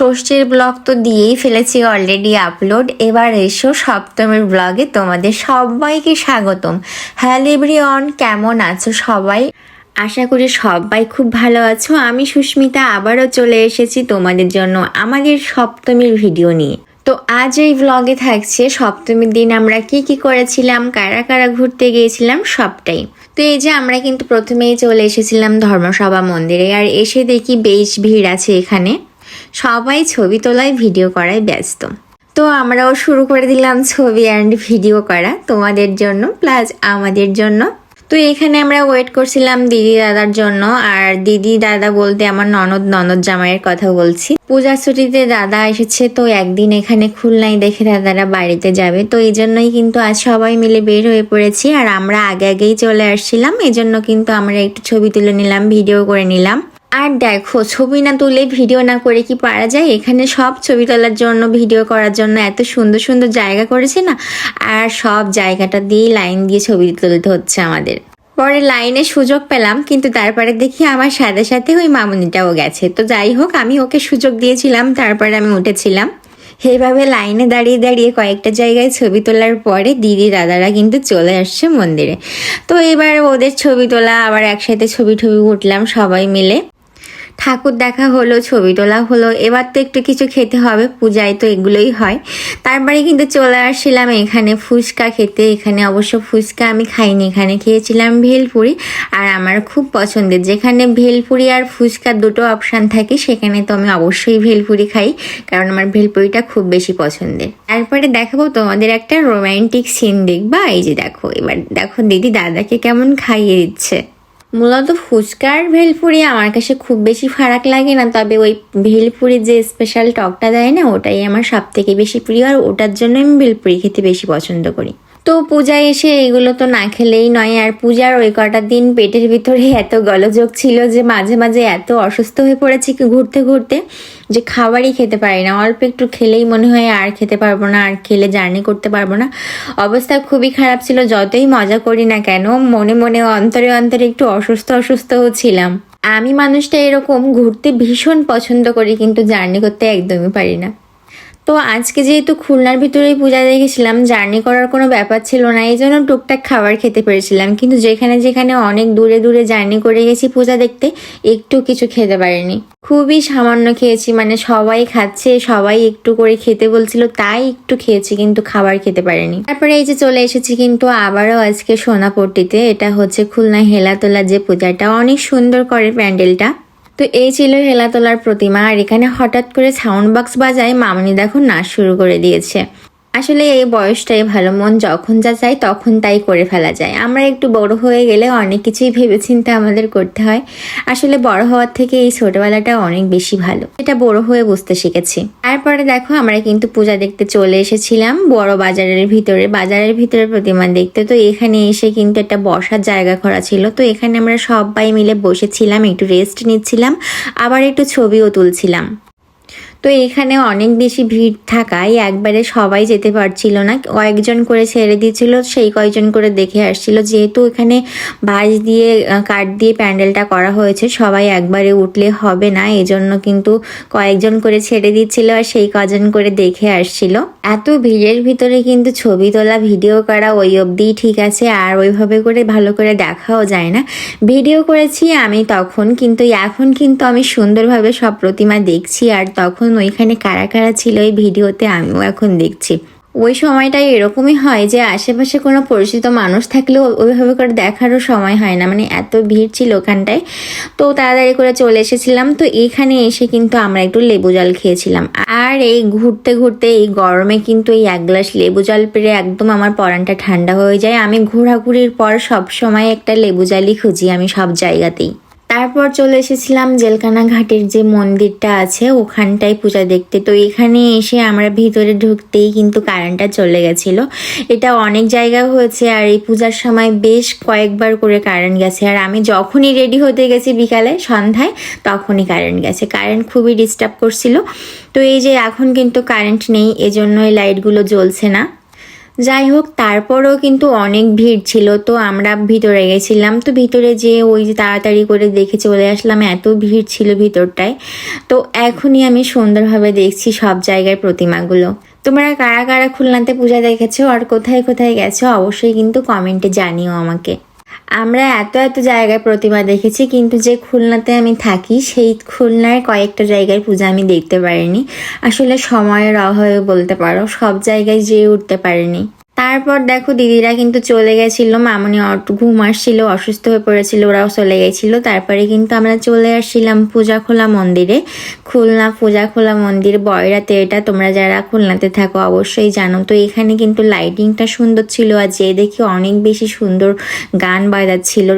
ষষ্ঠীর ব্লগ তো দিয়েই ফেলেছি অলরেডি আপলোড এবার এসো সপ্তমীর ব্লগে তোমাদের সবাইকে স্বাগতম। হ্যালো এভরিওয়ান, কেমন আছো সবাই? আশা করি সবাই খুব ভালো আছো। আমি সুস্মিতা, আবারও চলে এসেছি তোমাদের জন্য আমাদের সপ্তমীর ভিডিও নিয়ে। তো আজ এই ব্লগে থাকছে সপ্তমীর দিন আমরা কি কি করেছিলাম, কারা কারা ঘুরতে গিয়েছিলাম, সবটাই। তো এই যে আমরা কিন্তু প্রথমেই চলে এসেছিলাম ধর্মসভা মন্দিরে, আর এসে দেখি বেশ ভিড় আছে এখানে। সবাই ছবি তোলায় ভিডিও করায় ব্যস্ত। তো আমরাও শুরু করে দিলাম ছবি অ্যান্ড ভিডিও করা, তোমাদের জন্য প্লাস আমাদের জন্য। তো এখানে আমরা ওয়েট করছিলাম দিদি দাদার জন্য, আর দিদি দাদা বলতে আমার ননদ ননদ জামাইয়ের কথা বলছি। পূজার ছুটিতে দাদা এসেছে, তো একদিন এখানে খুলনায় দেখে দাদারা বাড়িতে যাবে। তো এই জন্যই কিন্তু আজ সবাই মিলে বের হয়ে পড়েছি, আর আমরা আগে আগেই চলে আসছিলাম। এই জন্য কিন্তু আমরা একটু ছবি তুলে নিলাম ভিডিও করে নিলাম। আর দেখো, ছবি না তুলে ভিডিও না করে কি পারা যায়? এখানে সব ছবি তোলার জন্য, ভিডিও করার জন্য এত সুন্দর সুন্দর জায়গা করেছে না? আর সব জায়গাটা দিয়ে লাইন দিয়ে ছবি তুলতে হচ্ছে আমাদের। পরে লাইনে সুযোগ পেলাম, কিন্তু তারপরে দেখি আমার সাথে সাথে ওই মামুনিটাও গেছে। তো যাই হোক, আমি ওকে সুযোগ দিয়েছিলাম, তারপরে আমি উঠেছিলাম। এইভাবে লাইনে দাঁড়িয়ে দাঁড়িয়ে কয়েকটা জায়গায় ছবি তোলার পরে দিদি দাদারা কিন্তু চলে আসছে মন্দিরে। তো এবার ওদের ছবি তোলা, আবার একসাথে ছবি টবি উঠলাম সবাই মিলে। ঠাকুর দেখা হলো, ছবি তোলা হলো, এবার তো একটু কিছু খেতে হবে, পূজায় তো এগুলোই হয়। তারপরে কিন্তু চলে আসছিলাম এখানে ফুচকা খেতে, এখানে অবশ্য ফুচকা আমি খাইনি, এখানে খেয়েছিলাম ভেলপুরি। আর আমার খুব পছন্দের, যেখানে ভেলপুরি আর ফুচকা দুটো অপশান থাকে, সেখানে তো আমি অবশ্যই ভেলপুরি খাই, কারণ আমার ভেলপুরিটা খুব বেশি পছন্দের। তারপরে দেখাবো তোমাদের একটা রোমান্টিক সিন দেখবা, এই যে দেখো, এবার দেখো দিদি দাদাকে কেমন খাইয়ে দিচ্ছে। মূলত ফুচকার ভেলপুরি আমার কাছে খুব বেশি ফারাক লাগে না, তবে ওই ভেলপুরির যে স্পেশাল টকটা দেয় না, ওটাই আমার সব থেকে বেশি প্রিয় আর ওটার জন্য আমি ভেলপুরি খেতে বেশি পছন্দ করি। তো পূজায় এসে এগুলো তো না খেলেই নয়, আর পূজার ওই কটা দিন পেটের ভিতরে এত গলযোগ ছিল যে মাঝে মাঝে এত অসুস্থ হয়ে পড়েছি ঘুরতে ঘুরতে যে খাবারই খেতে পারি না। অল্প একটু খেলেই মনে হয় আর খেতে পারব না, আর খেলে জার্নি করতে পারব না। অবস্থা খুবই খারাপ ছিল, যতই মজা করি না কেন, মনে মনে অন্তরে অন্তরে একটু অসুস্থ অসুস্থও ছিলাম। আমি মানুষটা এরকম ঘুরতে ভীষণ পছন্দ করি, কিন্তু জার্নি করতে একদমই পারি না। তো আজকে যেহেতু খুলনার ভিতরেই পূজা দেখেছিলাম, জার্নি করার কোনো ব্যাপার ছিল না, এই জন্য টুকটাক খাবার খেতে পেরেছিলাম। কিন্তু যেখানে যেখানে অনেক দূরে দূরে জার্নি করে গেছি পূজা দেখতে, একটু কিছু খেতে পারিনি। খুবই সামান্য খেয়েছি মানে সবাই খাচ্ছে, সবাই একটু করে খেতে বলছিল, তাই একটু খেয়েছি, কিন্তু খাবার খেতে পারিনি। তারপরে এই যে চলে এসেছি কিন্তু আবারও আজকে সোনাপট্টিতে, এটা হচ্ছে খুলনা হেলাতোলা যে পূজাটা, অনেক সুন্দর করে প্যান্ডেলটা। তো এই ছিল হেলাতলার প্রতিমা, আর এখানে হঠাৎ করে সাউন্ড বক্স বাজায় মামনি দেখো নাচ শুরু করে দিয়েছে। আসলে এই বয়সটাই ভালো। মন যখন যা চাই তখন তাই করে ফেলা যায়। আমরা একটু বড় হয়ে গেলে অনেক কিছুই ভেবেচিন্তে আমাদের করতে হয়। আসলে বড় হওয়ার থেকে এই ছোটবেলাটা অনেক বেশি ভালো। এটা বড় হয়ে বুঝতে শিখেছি। তারপরে দেখো, আমরা কিন্তু পূজা দেখতে চলে এসেছিলাম। বড় বাজারের ভিতরে। বাজারের ভিতরে প্রতিমা দেখতে। তো এখানে এসে কিন্তু একটা বসার জায়গা করা ছিল। তো এখানে আমরা সবাই মিলে বসেছিলাম, একটু রেস্ট নিচ্ছিলাম। আবার একটু ছবিও তুলছিলাম। তো এখানে অনেক বেশি ভিড় থাকায় একবারে সবাই যেতে পারছিল না। কয়েকজন করে ছেড়ে দিয়েছিল, সেই কয়েকজন করে দেখে আসছিল। যেহেতু এখানে বাঁশ দিয়ে কাঠ দিয়ে প্যান্ডেলটা করা হয়েছে, সবাই একবারে উঠলে হবে না, এজন্য কিন্তু কয়েকজন করে ছেড়ে দিচ্ছিল আর সেই কজন করে দেখে আসছিল। এত ভিড়ের ভিতরে কিন্তু ছবি তোলা, ভিডিও করা ওই অবধিই ঠিক আছে, আর ওইভাবে করে ভালো করে দেখাও যায় না। ভিডিও করেছি আমি তখন, কিন্তু এখন কিন্তু আমি সুন্দরভাবে সব প্রতিমা দেখছি, আর তখন ওইখানে কারা কারা ছিল এই ভিডিওতে আমিও এখন দেখছি। ওই সময়টাই এরকমই হয় যে আশেপাশে কোনো পরিচিত মানুষ থাকলেও ওইভাবে করে দেখারও সময় হয় না। মানে এত ভিড় ছিল ওখানটায়। তো তাড়াতাড়ি করে চলে এসেছিলাম। তো এখানে এসে কিন্তু আমরা একটু লেবু জল খেয়েছিলাম। আর এই ঘুরতে ঘুরতে এই গরমে কিন্তু এই এক গ্লাস লেবু জল পেরে একদম আমার পরানটা ঠান্ডা হয়ে যায়। আমি ঘোরাঘুরির পর সব সময় একটা লেবু জলই খুঁজি আমি সব জায়গাতেই। তারপর চলে এসেছিলাম জেলখানা ঘাটের যে মন্দিরটা আছে, ওখানটায় পূজা দেখতে। তো এখানে এসে আমরা ভিতরে ঢুকতেই কিন্তু কারেন্টটা চলে গেছিল। এটা অনেক জায়গা হয়েছে আর এই পূজার সময় বেশ কয়েকবার করে কারেন্ট গেছে। আর আমি যখনই রেডি হতে গেছি বিকালে, সন্ধ্যায়, তখনই কারেন্ট গেছে। কারেন্ট খুবই ডিস্টার্ব করছিল। তো এই যে এখন কিন্তু কারেন্ট নেই এজন্য এই লাইটগুলো জ্বলছে না। যাই হোক, তারপরও কিন্তু অনেক ভিড় ছিল, তো আমরা ভিতরে গেছিলাম। তো ভিতরে যে ওই যে তাড়াতাড়ি করে দেখে চলে আসলাম, এত ভিড় ছিল ভিতরটায়। তো এখনই আমি সুন্দরভাবে দেখছি সব জায়গার প্রতিমাগুলো। তোমরা কারা কারা খুলনাতে পূজা দেখেছ আর কোথায় কোথায় গেছো, অবশ্যই কিন্তু কমেন্টে জানিও আমাকে। আমরা এত এত জায়গায় প্রতিমা দেখেছি, কিন্তু যে খুলনাতে আমি থাকি, সেই খুলনার কয়েকটা জায়গায় পূজা আমি দেখতে পারিনি। আসলে সময়ের অভাবে বলতে পারো, সব জায়গায় যেয়ে উঠতে পারিনি। তারপর দেখো দিদিরা কিন্তু চলে গেছিল, মামনি অট- ঘুম আসছিল, অসুস্থ হয়ে পড়েছিল, ওরাও চলে গেছিল। তারপরে কিন্তু আমরা চলে আসছিলাম পূজা খোলা মন্দিরে। খুলনা পূজা খোলা মন্দির, বয়রাতে এটা তোমরা যারা খুলনাতে থাকো অবশ্যই জানো। তো এখানে কিন্তু লাইটিংটা সুন্দর ছিল আর যে দেখি অনেক বেশি সুন্দর গান বাজাচ্ছিল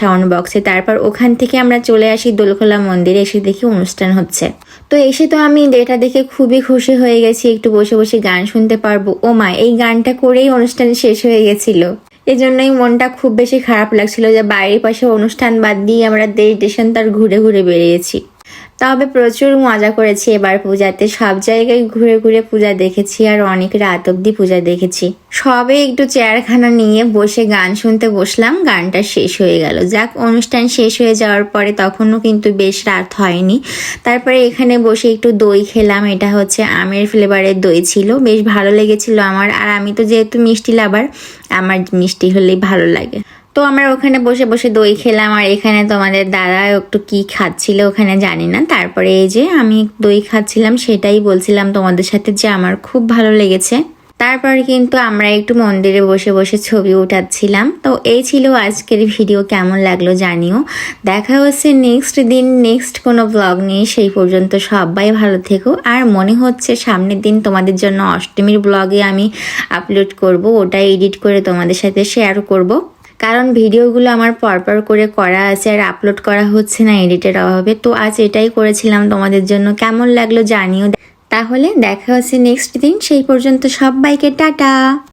সাউন্ড বক্সে তারপর ওখান থেকে আমরা চলে আসি দোলখোলা মন্দিরে, এসে দেখি অনুষ্ঠান হচ্ছে। তো এসে তো আমি এটা দেখে খুবই খুশি হয়ে গেছি, একটু বসে বসে গান শুনতে পারব। ও মা, এই গানটা করেই অনুষ্ঠান শেষ হয়ে গেছিল। এই জন্যই মনটা খুব বেশি খারাপ লাগছিল যে বাইরের পাশে অনুষ্ঠান বাদ দিয়ে আমরা দেশ দেশান্তর ঘুরে ঘুরে বেরিয়েছি। তবে প্রচুর মজা করেছি এবার পূজাতে। সব জায়গায় ঘুরে ঘুরে পূজা দেখেছি আর অনেক রাত অব্দি পূজা দেখেছি। সবে একটু চেয়ারখানা নিয়ে বসে গান শুনতে বসলাম, গানটা শেষ হয়ে গেল। যাক, অনুষ্ঠান শেষ হয়ে যাওয়ার পরে তখনও কিন্তু বেশ রাত হয়নি। তারপরে এখানে বসে একটু দই খেলাম, এটা হচ্ছে আমের ফ্লেভারের দই ছিল, বেশ ভালো লেগেছিল আমার। আর আমি তো যেহেতু মিষ্টি লাভার আমার মিষ্টি হলেই ভালো লাগে। তো আমরা ওখানে বসে বসে দই খেলাম, আর এখানে তোমাদের দাদা একটু কি খাচ্ছিল ওখানে জানি না। তারপরে এই যে আমি দই খাচ্ছিলাম, সেটাই বলছিলাম তোমাদের সাথে যে আমার খুব ভালো লেগেছে। তারপর কিন্তু আমরা একটু মন্দিরে বসে বসে ছবি উঠাচ্ছিলাম। তো এই ছিল আজকের ভিডিও, কেমন লাগল জানিও। দেখা হচ্ছে নেক্সট দিন নেক্সট কোনো ব্লগ নিয়ে। সেই পর্যন্ত সবাই ভালো থেকো। আর মনে হচ্ছে সামনের দিন তোমাদের জন্য অষ্টমীর ব্লগে আমি আপলোড করব, ওটা এডিট করে তোমাদের সাথে শেয়ার করব। কারণ ভিডিওগুলো আমার পরপর করে করা আছে আর আপলোড করা হচ্ছে না এডিটের অভাবে। তো আজ এটাই করেছিলাম তোমাদের জন্য। কেমন লাগল জানিও তাহলে দেখা হচ্ছে নেক্সট দিন। সেই পর্যন্ত সবাইকে টাটা।